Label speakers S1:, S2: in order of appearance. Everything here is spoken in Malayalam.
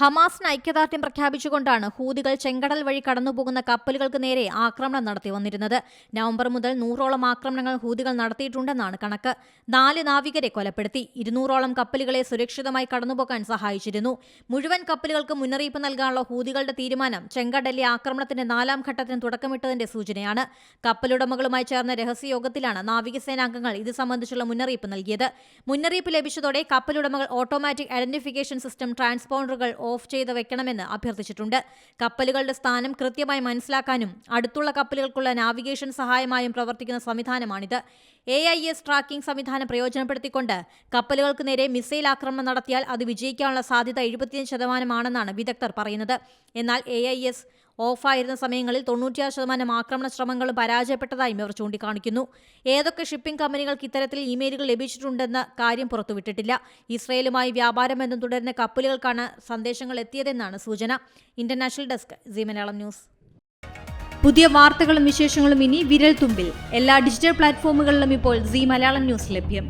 S1: ഹമാസിന് ഐക്യദാർഢ്യം പ്രഖ്യാപിച്ചുകൊണ്ടാണ് ഹൂതികൾ ചെങ്കടൽ വഴി കടന്നുപോകുന്ന കപ്പലുകൾക്ക് നേരെ ആക്രമണം നടത്തി വന്നിരുന്നത്. നവംബർ മുതൽ നൂറോളം ആക്രമണങ്ങൾ ഹൂതികൾ നടത്തിയിട്ടുണ്ടെന്നാണ് കണക്ക്. നാല് നാവികരെ കൊലപ്പെടുത്തി. ഇരുന്നൂറോളം കപ്പലുകളെ സുരക്ഷിതമായി കടന്നുപോകാൻ സഹായിച്ചിരുന്നു. മുഴുവൻ കപ്പലുകൾക്ക് മുന്നറിയിപ്പ് നൽകാനുള്ള ഹൂതികളുടെ തീരുമാനം ചെങ്കടലിലെ ആക്രമണത്തിന്റെ നാലാം ഘട്ടത്തിന് തുടക്കമിട്ടതിന്റെ സൂചനയാണ്. കപ്പലുടമകളുമായി ചേർന്ന രഹസ്യയോഗത്തിലാണ് നാവികസേനാംഗങ്ങൾ ഇത് സംബന്ധിച്ചുള്ള മുന്നറിയിപ്പ് നൽകിയത്. മുന്നറിയിപ്പ് ലഭിച്ചതോടെ കപ്പലുടമകൾ ഓട്ടോമാറ്റിക് ഐഡന്റിഫിക്കേഷൻ സിസ്റ്റം ട്രാൻസ്പോണ്ടറുകൾ ഓഫ് ചെയ്ത് വെക്കണമെന്ന് അഭ്യർത്ഥിച്ചിട്ടുണ്ട്. കപ്പലുകളുടെ സ്ഥാനം കൃത്യമായി മനസ്സിലാക്കാനും അടുത്തുള്ള കപ്പലുകൾക്കുള്ള നാവിഗേഷൻ സഹായമായും പ്രവർത്തിക്കുന്ന സംവിധാനമാണിത്. എ ഐ എസ് ട്രാക്കിംഗ് സംവിധാനം പ്രയോജനപ്പെടുത്തിക്കൊണ്ട് കപ്പലുകൾക്ക് നേരെ മിസൈൽ ആക്രമണം നടത്തിയാൽ അത് വിജയിക്കാനുള്ള സാധ്യത എഴുപത്തിയഞ്ച് ശതമാനമാണെന്നാണ് വിദഗ്ധർ പറയുന്നത്. എന്നാൽ എ ഐ എസ് ഓഫായിരുന്ന സമയങ്ങളിൽ തൊണ്ണൂറ്റിയാറ് ശതമാനം ആക്രമണ ശ്രമങ്ങളും പരാജയപ്പെട്ടതായും ഇവർ ചൂണ്ടിക്കാണിക്കുന്നു. ഏതൊക്കെ ഷിപ്പിംഗ് കമ്പനികൾക്ക് ഇത്തരത്തിൽ ഇമെയിലുകൾ ലഭിച്ചിട്ടുണ്ടെന്ന കാര്യം പുറത്തുവിട്ടിട്ടില്ല. ഇസ്രയേലുമായി വ്യാപാരം ബന്ധം തുടരുന്ന കപ്പലുകൾക്കാണ് സന്ദേശങ്ങൾ എത്തിയതെന്നാണ് സൂചന. International desk C Malayalam news. പുതിയ വാർത്തകളും വിശേഷങ്ങളും ഇനി വിരൽ തുമ്പിൽ എല്ലാ ഡിജിറ്റൽ പ്ലാറ്റ്ഫോമുകളിലും ഇപ്പോൾ സി മലയാളം ന്യൂസ് ലഭ്യം.